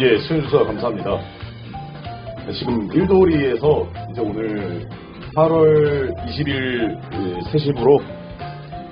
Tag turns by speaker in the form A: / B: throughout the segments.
A: 예, 시청해주셔서 감사합니다. 네, 지금 일도리에서 이제 오늘 8월 20일 3시부로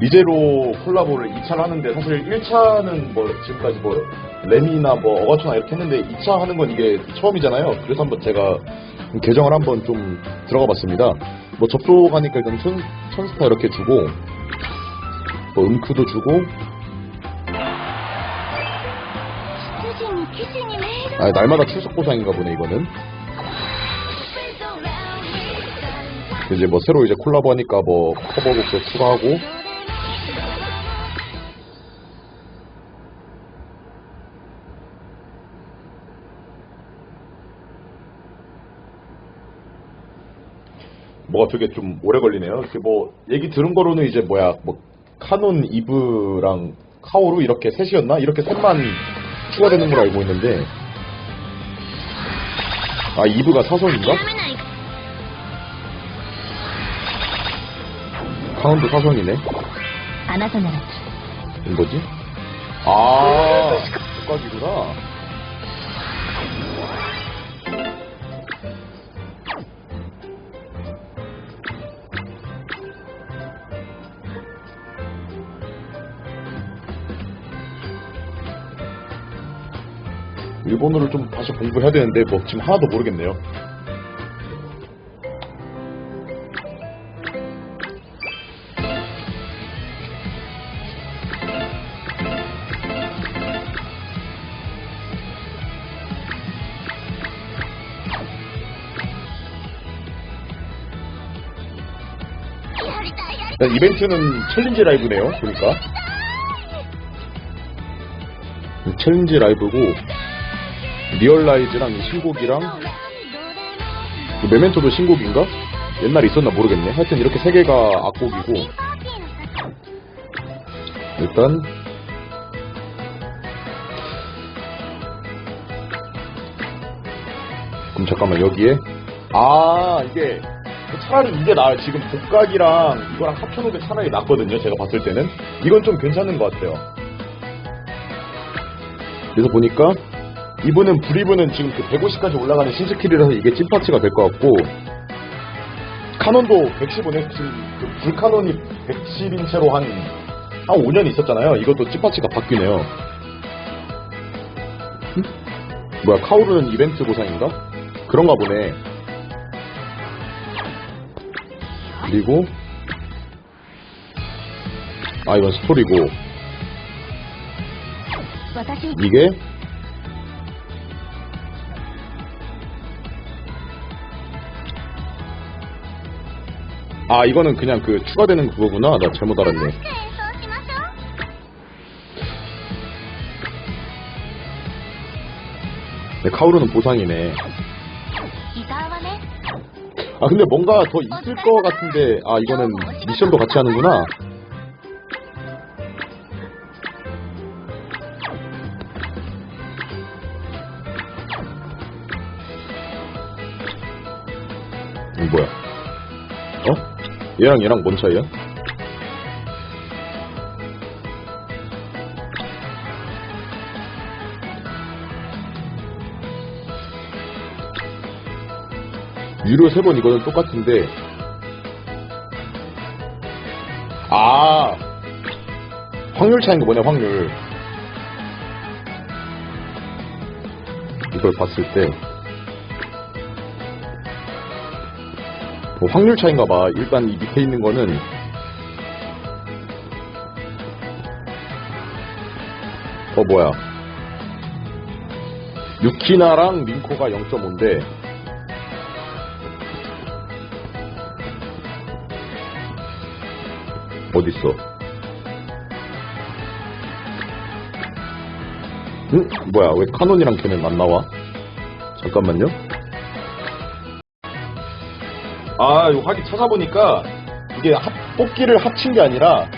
A: 미제로 콜라보를 2차를 하는데 사실 1차는 뭐 지금까지 뭐 레미나 뭐 어가초나 이렇게 했는데 2차 하는 건 이게 처음이잖아요. 그래서 한번 제가 계정을 한번 좀 들어가 봤습니다. 뭐 접속하니까 일단 천, 천스타 이렇게 주고 뭐 음크도 주고 아 날마다 출석 보상인가 보네 이거는. 이제 뭐 새로 이제 콜라보 하니까 뭐 커버곡도 추가하고 뭐가 되게 좀 오래 걸리네요. 이렇게 뭐 얘기 들은 거로는 이제 뭐야 뭐 카논 이브랑 카오루 이렇게 셋이었나 이렇게 셋만 추가되는 걸 알고 있는데. 아 이브가 사선인가? 카운트 사선이네. 이 뭐지? 아, 아. 여기까지구나. 일본어를 좀 다시 공부해야 되는데 뭐 지금 하나도 모르겠네요. 일단 이벤트는 챌린지 라이브네요. 보니까 챌린지 라이브고 리얼라이즈랑 이 신곡이랑 그 메멘토도 신곡인가? 옛날에 있었나 모르겠네. 하여튼 이렇게 세 개가 악곡이고 일단 그럼 잠깐만 여기에 아 이게 차라리 이게 나아요. 지금 복각이랑 이거랑 합쳐놓은 게 차라리 낫거든요. 제가 봤을 때는 이건 좀 괜찮은 것 같아요. 그래서 보니까 이분은 브리브는 지금 그 150까지 올라가는 신스킬이라서 이게 찐파츠가 될 것 같고 카논도 115네. 지금 그 불카논이 110인 채로 한, 한 5년 있었잖아요. 이것도 찐파츠가 바뀌네요. 응? 뭐야 카오르는 이벤트 보상인가? 그런가 보네. 그리고 아 이건 스토리고.
B: 私
A: 이게 아 이거는 그냥 그 추가되는 그거구나. 나 잘못 알았네. 네 카오루는 보상이네. 아 근데 뭔가 더 있을 것 같은데. 아 이거는 미션도 같이 하는구나. 얘랑 얘랑 뭔 차이야? 유료 세 번 이거는 똑같은데. 아 확률 차이인 거 뭐냐 확률. 이걸 봤을 때 뭐 확률 차인가 봐 일단 이 밑에 있는 거는 어 뭐야 유키나랑 링코가 0.5인데 어딨어? 응? 뭐야, 왜 카논이랑 걔는 안 나와? 잠깐만요. 아, 이거 확인 찾아보니까 이게 합, 뽑기를 합친 게 아니라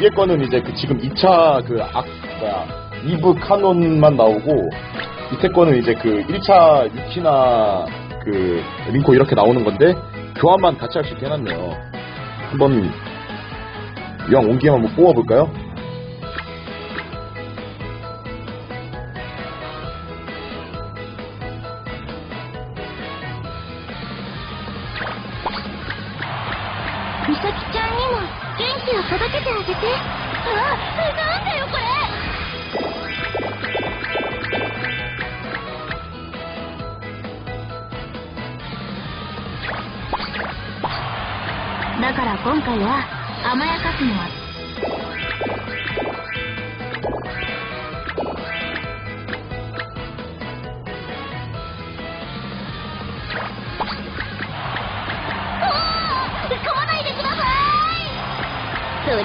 A: 위에 거는 이제 그 지금 2차 그 악, 뭐야, 이브 카논만 나오고 밑에 거는 이제 그 1차 유키나 그 링코 이렇게 나오는 건데 교환만 같이 할 수 있게 해놨네요. 한번 이왕 온 김에 한번 뽑아볼까요?
B: 美咲ちゃんにも元気を届けてあげて。あなんだよこれ。だから今回は甘やかすのは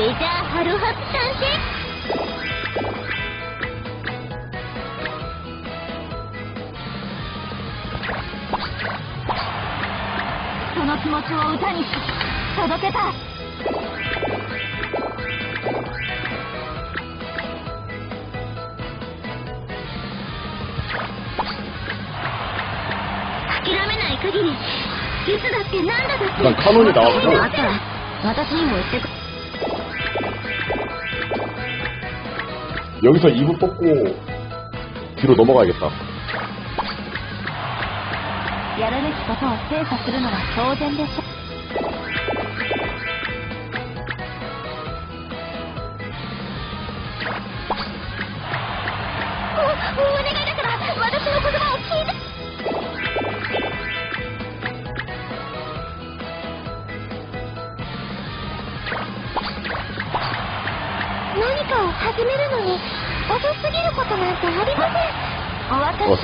B: レジャーハロハプ探偵。その気持ちを歌にし届けたい。つだって何だって。私にも言ってく
A: 여기서 2부 뽑고 뒤로 넘어가야겠다.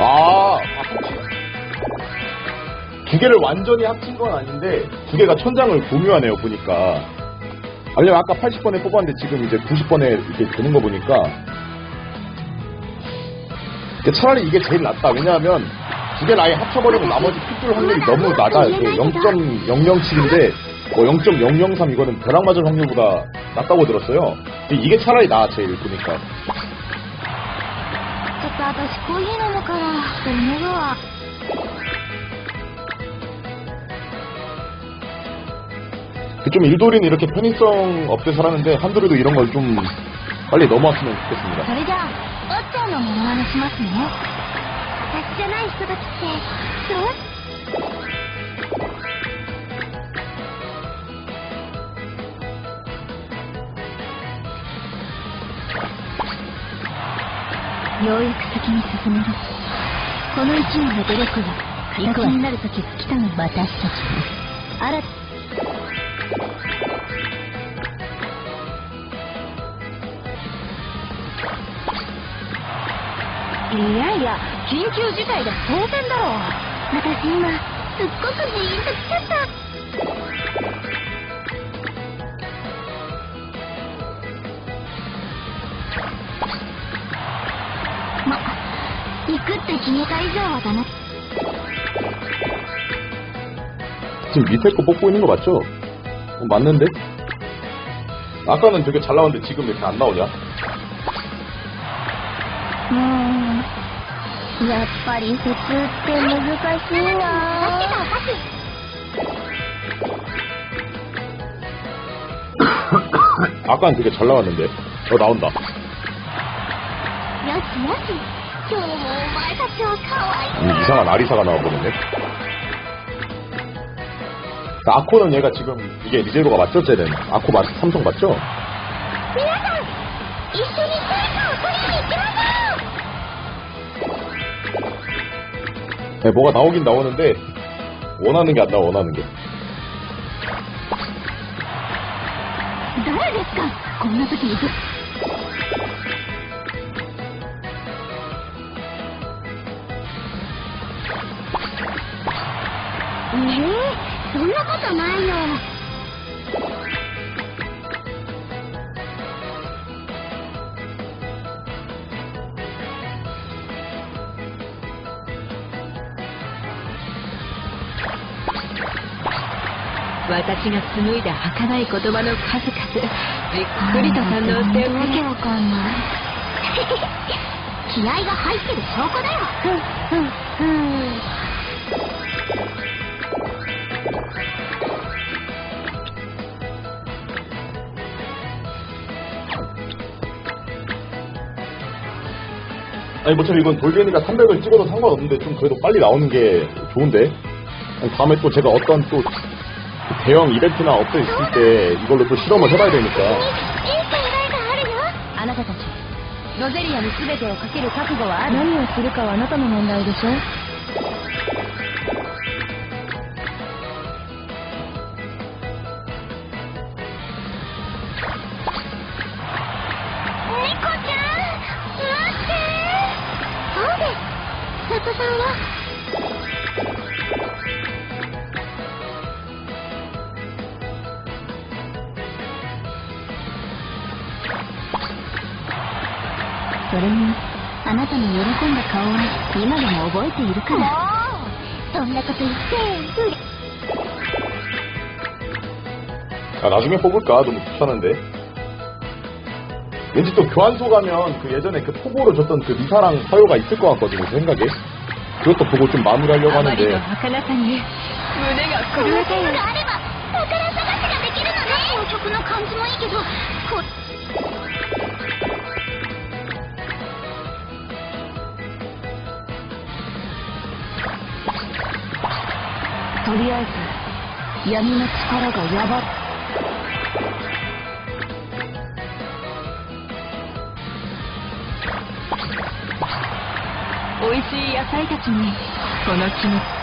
A: 아. 두 개를 완전히 합친 건 아닌데 두 개가 천장을 공유하네요 보니까. 아니면 아까 80번에 뽑았는데 지금 이제 90번에 이렇게 되는 거 보니까 차라리 이게 제일 낫다. 왜냐하면 두 개를 아예 합쳐버리고 나머지 핏줄 확률이 너무 낮아. 이게 0.007인데 뭐 0.003 이거는 벼락 맞을 확률보다 낮다고 들었어요. 이게 차라리 나아 제일 보니까.
B: ちょっと私コーヒー飲むからそれ寝るわ
A: 좀 일돌이는 이렇게 편의성 업돼서 하는데 한돌이도 이런 걸 좀 빨리 넘어왔으면 좋겠습니다.
B: それじゃあおっちゃんのモノマネしますね私じゃない人たちってどう ようやく先に進めるこの一年の努力が形になる時が来たの私たちも新たいやいや、緊急事態で当然だろう。私今、すっごくジーンときちゃった。って決めた以上はだな。
A: 지금 밑에 거 뽑고 있는 거 맞죠? 어, 맞는데? 아까는 되게 잘 나왔는데 지금 이렇게 안 나오냐?
B: うーん。やっぱり普通って難しいな
A: 아까는 되게 잘 나왔는데. 어, 나온다.
B: よしよし。
A: 음, 이상한 아리사가 나오거든요. 아코는 얘가 지금 이게 리제로가 맞죠, 쟤는? 아코 맞 삼성 맞죠? 네, 뭐가 나오긴 나오는데 원하는 게 안 나와, 원하는 게.
B: ええそんなことないよ。
C: 私が紡いだ儚い言葉の数々じっくりと堪能してお
B: わけ。
C: け
B: わかんない。気合が入ってる証拠だよ。ふんふんふん
A: 아니 뭐차피 이건 돌게니가 300을 찍어도 상관없는데 좀 그래도 빨리 나오는 게 좋은데 아니, 다음에 또 제가 어떤 또 대형 이벤트나 업데이트 있을 때 이걸로 또 실험을 해봐야 되니까
B: いい考えがあるよ
C: あなたたちロゼリアに全てをかける覚悟はある
B: 何をするかはあなたの問題でしょ それにあなたの喜んだ顔は今でも覚えているからそんなこと言ってうれ
A: 아, 나중에 뽑을까? 너무 귀찮은데. 왠지 또 교환소 가면 그 예전에 그 포고로 줬던 그 미사랑 사요가 있을 것 같거든요, 제 생각에. 그것도 보고 좀 마무리하려고
C: あまりの
A: 하는데.
C: 儚さに胸が
B: この
C: 震えている
B: ゲームがあれば宝探しができるのね曲の感じもいいけどこ とりあえず闇の力がやば
C: 美味しい野菜たちにこの気持ち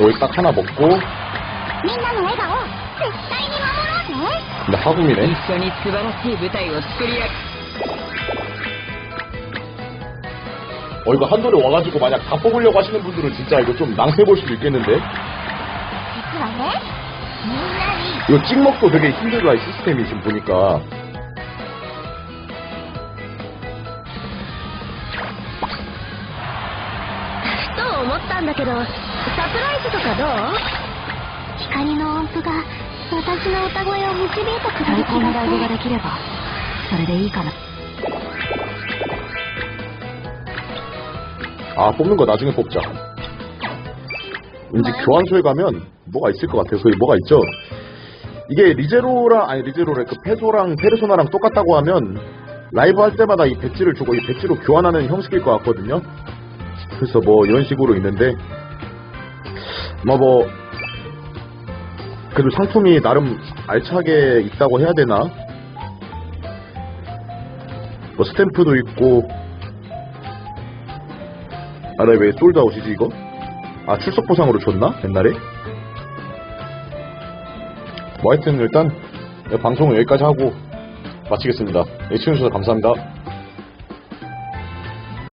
A: 여기 딱 하나 먹고,
B: みんなの笑顔絶対に守ろうね
A: 근데 하금이네.
C: 一緒に素晴らしい舞台を作り上げ
A: 어, 이거 한돌에 와가지고 만약 다 뽑으려고 하시는 분들은 진짜 이거 좀 낭패볼 수도 있겠는데?
B: 実はねみんなに
A: 이거 찍먹도 되게 힘들다, 이 시스템이 지금 보니까.
B: ふと思ったんだけどサプライズとかどう光の音符が私の歌声を導いてくれる気がライ
A: 아, 뽑는 거 나중에 뽑자. 왠지 교환소에 가면 뭐가 있을 것 같아요. 거기 뭐가 있죠? 이게 리제로랑, 아니 리제로래, 그 페소랑 페르소나랑 똑같다고 하면 라이브 할 때마다 이 배지를 주고 이 배지로 교환하는 형식일 것 같거든요. 그래서 뭐 이런 식으로 있는데, 아마 뭐, 그래도 상품이 나름 알차게 있다고 해야 되나? 뭐 스탬프도 있고, 아, 나 왜 솔드아웃이지, 이거? 아, 출석 보상으로 줬나? 옛날에? 뭐 하여튼 일단 방송은 여기까지 하고 마치겠습니다. 예, 시청해주셔서 감사합니다.